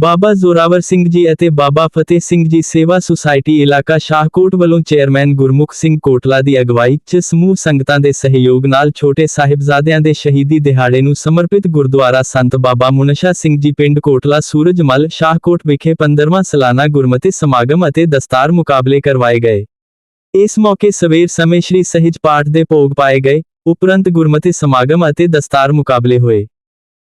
ਬਾਬਾ ਜ਼ੋਰਾਵਰ ਸਿੰਘ ਜੀ ਅਤੇ ਬਾਬਾ ਫਤਿਹ ਸਿੰਘ ਜੀ ਸੇਵਾ ਸੁਸਾਇਟੀ ਇਲਾਕਾ ਸ਼ਾਹਕੋਟ ਵੱਲੋਂ ਚੇਅਰਮੈਨ ਗੁਰਮੁਖ ਸਿੰਘ ਕੋਟਲਾ ਦੀ ਅਗਵਾਈ 'ਚ ਸਮੂਹ ਸੰਗਤਾਂ ਦੇ ਸਹਿਯੋਗ ਨਾਲ ਛੋਟੇ ਸਾਹਿਬਜ਼ਾਦਿਆਂ ਦੇ ਸ਼ਹੀਦੀ ਦਿਹਾੜੇ ਨੂੰ ਸਮਰਪਿਤ ਗੁਰਦੁਆਰਾ ਸੰਤ ਬਾਬਾ ਮੁਨਸ਼ਾ ਸਿੰਘ ਜੀ ਪਿੰਡ ਕੋਟਲਾ ਸੂਰਜਮਲ ਸ਼ਾਹਕੋਟ ਵਿਖੇ 15ਵਾਂ ਸਾਲਾਨਾ ਗੁਰਮਤਿ ਸਮਾਗਮ ਅਤੇ ਦਸਤਾਰ ਮੁਕਾਬਲੇ ਕਰਵਾਏ ਗਏ। ਇਸ ਮੌਕੇ ਸਵੇਰ ਸਮੇਂ ਸ਼੍ਰੀ ਸਹਿਜ ਪਾਠ ਦੇ ਭੋਗ ਪਾਏ ਗਏ। ਉਪਰੰਤ ਗੁਰਮਤਿ ਸਮਾਗਮ ਅਤੇ ਦਸਤਾਰ ਮੁਕਾਬਲੇ ਹੋਏ।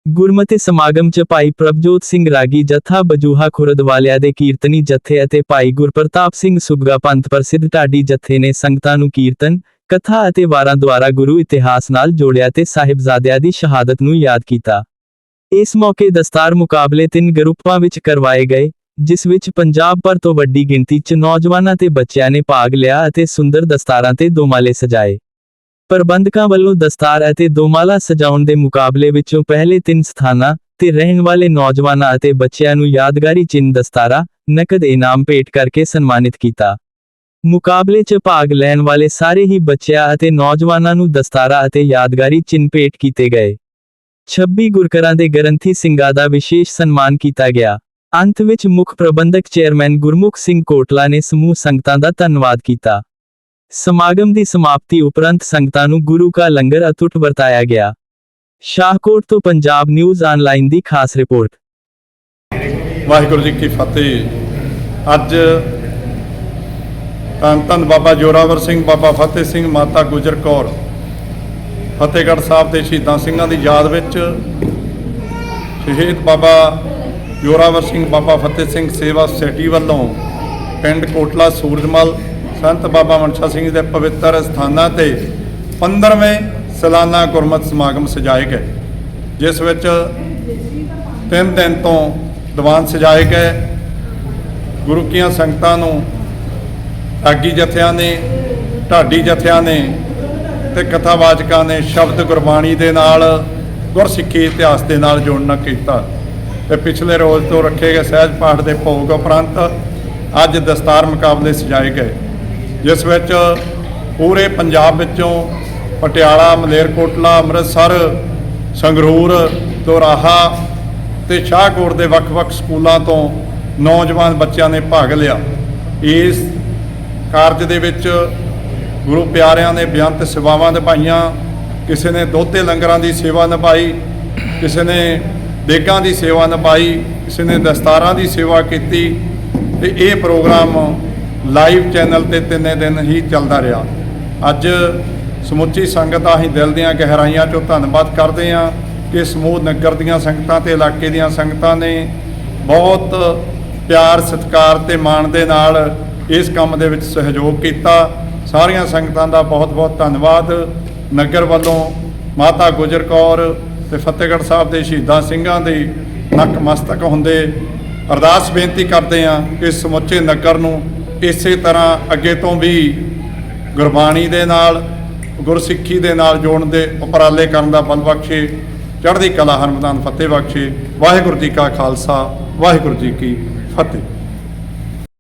ਗੁਰਮਤਿ ਸਮਾਗਮ 'ਚ ਭਾਈ ਪ੍ਰਭਜੋਤ ਸਿੰਘ ਰਾਗੀ, ਜਥਾ ਬਜੂਹਾ ਖੁਰਦ ਵਾਲਿਆਂ ਦੇ ਕੀਰਤਨੀ ਜਥੇ ਅਤੇ ਭਾਈ ਗੁਰਪ੍ਰਤਾਪ ਸਿੰਘ ਸੁਗਗਾ ਪੰਥ ਪ੍ਰਸਿੱਧ ਢਾਡੀ ਜਥੇ ਨੇ ਸੰਗਤਾਂ ਨੂੰ ਕੀਰਤਨ, ਕਥਾ ਅਤੇ ਵਾਰਾਂ ਦੁਆਰਾ ਗੁਰੂ ਇਤਿਹਾਸ ਨਾਲ ਜੋੜਿਆ ਤੇ ਸਾਹਿਬਜ਼ਾਦਿਆਂ ਦੀ ਸ਼ਹਾਦਤ ਨੂੰ ਯਾਦ ਕੀਤਾ। ਇਸ ਮੌਕੇ ਦਸਤਾਰ ਮੁਕਾਬਲੇ ਤਿੰਨ ਗਰੁੱਪਾਂ ਵਿੱਚ ਕਰਵਾਏ ਗਏ, ਜਿਸ ਵਿੱਚ ਪੰਜਾਬ ਭਰ ਤੋਂ ਵੱਡੀ ਗਿਣਤੀ 'ਚ ਨੌਜਵਾਨਾਂ ਤੇ ਬੱਚਿਆਂ ਨੇ ਭਾਗ ਲਿਆ ਅਤੇ ਸੁੰਦਰ ਦਸਤਾਰਾਂ ਤੇ ਦੋਮਾਲੇ ਸਜਾਏ। ਪ੍ਰਬੰਧਕਾਂ ਵੱਲੋਂ ਦਸਤਾਰ ਅਤੇ ਦੋਮਾਲਾ ਸਜਾਉਣ ਦੇ ਮੁਕਾਬਲੇ ਵਿੱਚੋਂ ਪਹਿਲੇ ਤਿੰਨ ਸਥਾਨਾਂ ਤੇ ਰਹਿਣ ਵਾਲੇ ਨੌਜਵਾਨਾਂ ਅਤੇ ਬੱਚਿਆਂ ਨੂੰ ਯਾਦਗਾਰੀ ਚਿੰਨ੍ਹ ਦਸਤਾਰਾ, ਨਕਦ ਇਨਾਮ ਭੇਟ ਕਰਕੇ ਸਨਮਾਨਿਤ ਕੀਤਾ। ਮੁਕਾਬਲੇ 'ਚ ਭਾਗ ਲੈਣ ਵਾਲੇ ਸਾਰੇ ਹੀ ਬੱਚਿਆਂ ਅਤੇ ਨੌਜਵਾਨਾਂ ਨੂੰ ਦਸਤਾਰਾ ਅਤੇ ਯਾਦਗਾਰੀ ਚਿੰਨ੍ਹ ਭੇਟ ਕੀਤੇ ਗਏ। 26 ਗੁਰਕਰਾਂ ਦੇ ਗ੍ਰੰਥੀ ਸਿੰਘਾਂ ਦਾ ਵਿਸ਼ੇਸ਼ ਸਨਮਾਨ ਕੀਤਾ ਗਿਆ। ਅੰਤ ਵਿੱਚ ਮੁੱਖ ਪ੍ਰਬੰਧਕ ਚੇਅਰਮੈਨ ਗੁਰਮੁਖ ਸਿੰਘ ਕੋਟਲਾ ਨੇ ਸਮੂਹ ਸੰਗਤਾਂ ਦਾ ਧੰਨਵਾਦ ਕੀਤਾ। ਸਮਾਗਮ ਦੀ ਸਮਾਪਤੀ ਉਪਰੰਤ ਸੰਗਤਾਂ ਨੂੰ ਗੁਰੂ ਕਾ ਲੰਗਰ ਅਤੁੱਟ ਵਰਤਾਇਆ ਗਿਆ। ਸ਼ਾਹਕੋਟ ਤੋਂ ਪੰਜਾਬ ਨਿਊਜ਼ ਆਨਲਾਈਨ ਦੀ ਖਾਸ ਰਿਪੋਰਟ। ਵਾਹਿਗੁਰੂ ਜੀ ਕੀ ਫਤਿਹ। ਅੱਜ ਧੰਨ ਧੰਨ ਬਾਬਾ ਜੋਰਾਵਰ ਸਿੰਘ, ਬਾਬਾ ਫਤਿਹ ਸਿੰਘ ਮਾਤਾ ਗੁਜਰ ਕੌਰ, ਫਤਿਹਗੜ੍ਹ ਸਾਹਿਬ ਦੇ ਸ਼ਹੀਦਾਂ ਸਿੰਘਾਂ ਦੀ ਯਾਦ ਵਿੱਚ ਸ਼ਹੀਦ ਬਾਬਾ ਜੋਰਾਵਰ ਸਿੰਘ, ਬਾਬਾ ਫਤਿਹ ਸਿੰਘ ਸੇਵਾ ਸੁਸਾਇਟੀ ਵੱਲੋਂ ਪਿੰਡ ਕੋਟਲਾ ਸੂਰਜਮਲ ਸੰਤ ਬਾਬਾ ਮਨਸ਼ਾ ਸਿੰਘ ਦੇ ਪਵਿੱਤਰ ਸਥਾਨਾਂ ਤੇ 15ਵੇਂ ਸਾਲਾਨਾ ਗੁਰਮਤਿ ਸਮਾਗਮ ਸਜਾਏ ਗਏ, ਜਿਸ ਵਿੱਚ ਤਿੰਨ ਦਿਨ ਤੋਂ ਦੀਵਾਨ ਸਜਾਏ ਗਏ। ਗੁਰੂ ਕੀਆਂ ਸੰਗਤਾਂ ਨੂੰ ਆਗੀ ਜਥਿਆਂ ਨੇ, ਢਾਡੀ ਜਥਿਆਂ ਨੇ ਤੇ ਕਥਾਵਾਚਕਾਂ ਨੇ ਸ਼ਬਦ ਗੁਰਬਾਣੀ ਦੇ ਨਾਲ, ਗੁਰਸਿੱਖੀ ਇਤਿਹਾਸ ਦੇ ਨਾਲ ਜੋੜਨਾ ਕੀਤਾ। ਤੇ ਪਿਛਲੇ ਰੋਜ਼ ਤੋਂ ਰੱਖੇ ਗਏ ਸਹਿਜ ਪਾਠ ਦੇ ਭੋਗ ਉਪਰੰਤ ਅੱਜ ਦਸਤਾਰ ਮੁਕਾਬਲੇ ਸਜਾਏ ਗਏ। ਜਿਸ ਵਿੱਚ ਪੂਰੇ ਪੰਜਾਬ ਵਿੱਚੋਂ ਪਟਿਆਲਾ, ਮਲੇਰਕੋਟਲਾ, ਅੰਮ੍ਰਿਤਸਰ, ਸੰਗਰੂਰ, ਦੋਰਾਹਾ ਤੇ ਸ਼ਾਹਕੋਟ ਦੇ ਵੱਖ-ਵੱਖ ਸਕੂਲਾਂ ਤੋਂ ਨੌਜਵਾਨ ਬੱਚਿਆਂ ਨੇ ਭਾਗ ਲਿਆ। ਇਸ ਕਾਰਜ ਦੇ ਵਿੱਚ ਗੁਰੂ ਪਿਆਰਿਆਂ ਨੇ ਬੇਅੰਤ ਸੇਵਾਵਾਂ ਨਿਭਾਈਆਂ। ਕਿਸੇ ਨੇ ਦੋਤੇ ਲੰਗਰਾਂ ਦੀ ਸੇਵਾ ਨਿਭਾਈ, ਕਿਸੇ ਨੇ ਦੇਗਾਂ ਦੀ ਸੇਵਾ ਨਿਭਾਈ, ਕਿਸੇ ਨੇ ਦਸਤਾਰਾਂ ਦੀ ਸੇਵਾ ਕੀਤੀ ਤੇ ਇਹ ਪ੍ਰੋਗਰਾਮ ਲਾਈਵ ਚੈਨਲ ਤੇ ਤਿੰਨੇ ਦਿਨ ਹੀ ਚੱਲਦਾ ਰਿਹਾ। ਅੱਜ ਸਮੁੱਚੀ ਸੰਗਤ ਹੀ ਦਿਲ ਦੀਆਂ ਗਹਿਰਾਈਆਂ ਚੋਂ ਧੰਨਵਾਦ ਕਰਦੇ ਹਾਂ ਕਿ ਸਮੂਹ ਨਗਰ ਦੀਆਂ ਸੰਗਤਾਂ ਤੇ ਇਲਾਕੇ ਦੀਆਂ ਸੰਗਤਾਂ ਨੇ ਬਹੁਤ ਪਿਆਰ, ਸਤਿਕਾਰ ਤੇ ਮਾਣ ਦੇ ਨਾਲ ਇਸ ਕੰਮ ਦੇ ਵਿੱਚ ਸਹਿਯੋਗ ਕੀਤਾ। ਸਾਰੀਆਂ ਸੰਗਤਾਂ ਦਾ ਬਹੁਤ-ਬਹੁਤ ਧੰਨਵਾਦ। ਨਗਰ ਵੱਲੋਂ ਮਾਤਾ ਗੁਜਰ ਕੌਰ ਤੇ ਫਤਿਹਗੜ੍ਹ ਸਾਹਿਬ ਦੇ ਸ਼ਹੀਦਾਂ ਸਿੰਘਾਂ ਦੇ ਨੱਕ ਹੁੰਦੇ ਅਰਦਾਸ ਬੇਨਤੀ ਕਰਦੇ ਹਾਂ ਕਿ ਸਮੁੱਚੇ ਨਗਰ ਨੂੰ ਇਸੇ ਤਰ੍ਹਾਂ ਅੱਗੇ ਤੋਂ ਵੀ ਗੁਰਬਾਣੀ ਦੇ ਨਾਲ, ਗੁਰਸਿੱਖੀ ਦੇ ਨਾਲ ਜੋੜਨ ਦੇ ਉਪਰਾਲੇ ਕਰਨ ਦਾ ਬਲ ਬਖਸ਼ੇ, ਚੜ੍ਹਦੀ ਕਲਾ ਹਰਮਦਾਨ ਫਤਿਹ ਬਖਸ਼ੇ। ਵਾਹਿਗੁਰੂ ਜੀ ਕਾ ਖਾਲਸਾ, ਵਾਹਿਗੁਰੂ ਜੀ ਕੀ ਫਤਿਹ।